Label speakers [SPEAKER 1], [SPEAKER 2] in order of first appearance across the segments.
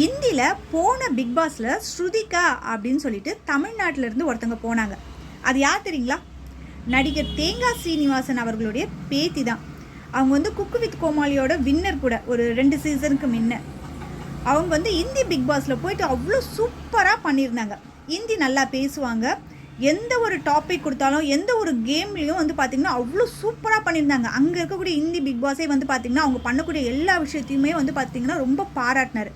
[SPEAKER 1] இந்தியில் போன பிக் பாஸில் ஸ்ருதிகா அப்படின்னு சொல்லிட்டு தமிழ்நாட்டிலேருந்து இருந்து ஒருத்தவங்க போனாங்க. அது யார் தெரியுங்களா? நடிகர் தேங்காய் சீனிவாசன் அவர்களுடைய பேத்தி தான். அவங்க வந்து குக்கு வித் கோமாளியோட வின்னர் கூட ஒரு ரெண்டு சீசனுக்கு முன்ன. அவங்க வந்து இந்தி பிக் பாஸில் போயிட்டு அவ்வளோ சூப்பராக பண்ணியிருந்தாங்க. இந்தி நல்லா பேசுவாங்க. எந்த ஒரு டாபிக் கொடுத்தாலும் எந்த ஒரு கேம்லேயும் வந்து பார்த்திங்கன்னா அவ்வளோ சூப்பராக பண்ணியிருந்தாங்க. அங்கே இருக்கக்கூடிய இந்தி பிக் பாஸே வந்து பார்த்திங்கன்னா அவங்க பண்ணக்கூடிய எல்லா விஷயத்தையுமே வந்து பார்த்திங்கன்னா ரொம்ப பாராட்டினார்.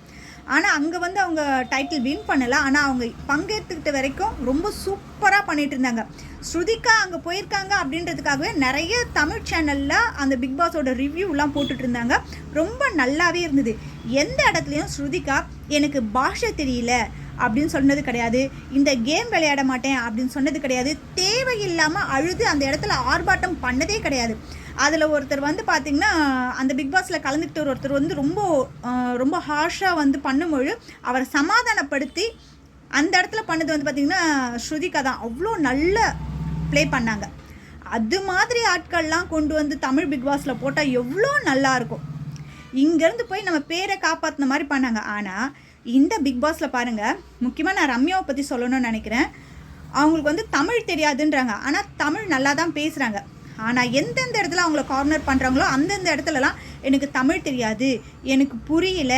[SPEAKER 1] ஆனால் அங்கே வந்து அவங்க டைட்டில் வின் பண்ணலை. ஆனால் அவங்க பங்கேற்றுக்கிட்ட வரைக்கும் ரொம்ப சூப்பராக பண்ணிட்டு இருந்தாங்க. ஸ்ருதிகா அங்கே போயிருக்காங்க அப்படின்றதுக்காகவே நிறைய தமிழ் சேனலில் அந்த பிக் பாஸோட ரிவ்யூலாம் போட்டுட்டு இருந்தாங்க. ரொம்ப நல்லாவே இருந்தது. எந்த இடத்துலையும் ஸ்ருதிகா எனக்கு பாஷை தெரியல. அப்படின்னு சொன்னது கிடையாது. இந்த கேம் விளையாட மாட்டேன் அப்படின்னு சொன்னது கிடையாது. தேவையில்லாமல் அழுது அந்த இடத்துல ஆர்ப்பாட்டம் பண்ணதே கிடையாது. அதில் ஒருத்தர் வந்து பார்த்திங்கன்னா அந்த பிக் பாஸில் கலந்துக்கிட்டு ஒருத்தர் வந்து ரொம்ப ரொம்ப ஹார்ஷாக வந்து பண்ணும்பொழுது அவரை சமாதானப்படுத்தி அந்த இடத்துல பண்ணது வந்து பார்த்திங்கன்னா ஸ்ருதிகா தான். அவ்வளோ நல்ல ப்ளே பண்ணாங்க. அது மாதிரி ஆட்கள்லாம் கொண்டு வந்து தமிழ் பிக் பாஸில் போட்டால் எவ்வளோ நல்லா இருக்கும். இங்கேருந்து போய் நம்ம பேரை காப்பாற்றின மாதிரி பண்ணாங்க. ஆனால் இந்த பிக் பாஸில் பாருங்கள் முக்கியமாக நான் ரம்யாவை பற்றி சொல்லணும்னு நினைக்கிறேன். அவங்களுக்கு வந்து தமிழ் தெரியாதுன்றாங்க. ஆனால் தமிழ் நல்லா தான் பேசுகிறாங்க ஆனால் எந்தெந்த இடத்துல அவங்கள கார்னர் பண்ணுறாங்களோ அந்தந்த இடத்துலலாம் எனக்கு தமிழ் தெரியாது எனக்கு புரியல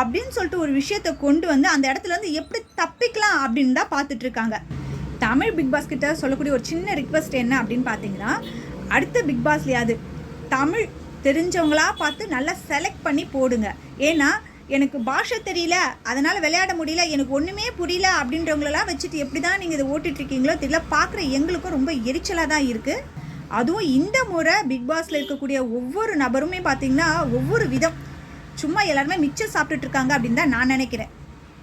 [SPEAKER 1] அப்படின்னு சொல்லிட்டு ஒரு விஷயத்தை கொண்டு வந்து அந்த இடத்துல வந்து எப்படி தப்பிக்கலாம் அப்படின்னு தான் பார்த்துட்ருக்காங்க தமிழ் பிக் பாஸ் கிட்ட சொல்லக்கூடிய ஒரு சின்ன ரிக்வெஸ்ட் என்ன அப்படின்னு பார்த்தீங்கன்னா அடுத்த பிக் பாஸ்லையாவது தமிழ் தெரிஞ்சவங்களா பார்த்து நல்லா செலக்ட் பண்ணி போடுங்க. ஏன்னா எனக்கு பாஷை தெரியல அதனால் விளையாட முடியல எனக்கு ஒன்றுமே புரியல அப்படின்றவங்களெல்லாம் வச்சுட்டு எப்படி தான் நீங்கள் இதை ஓட்டிகிட்ருக்கீங்களோ தெரியல. பார்க்குற எங்களுக்கும் ரொம்ப எரிச்சலாக தான் இருக்குது அதுவும் இந்த முறை பிக் பாஸில் இருக்கக்கூடிய ஒவ்வொரு நபருமே பார்த்திங்கன்னா ஒவ்வொரு விதம். சும்மா எல்லாருமே மிச்சம் சாப்பிட்டுட்டு இருக்காங்க அப்படின்னு தான் நான் நினைக்கிறேன்.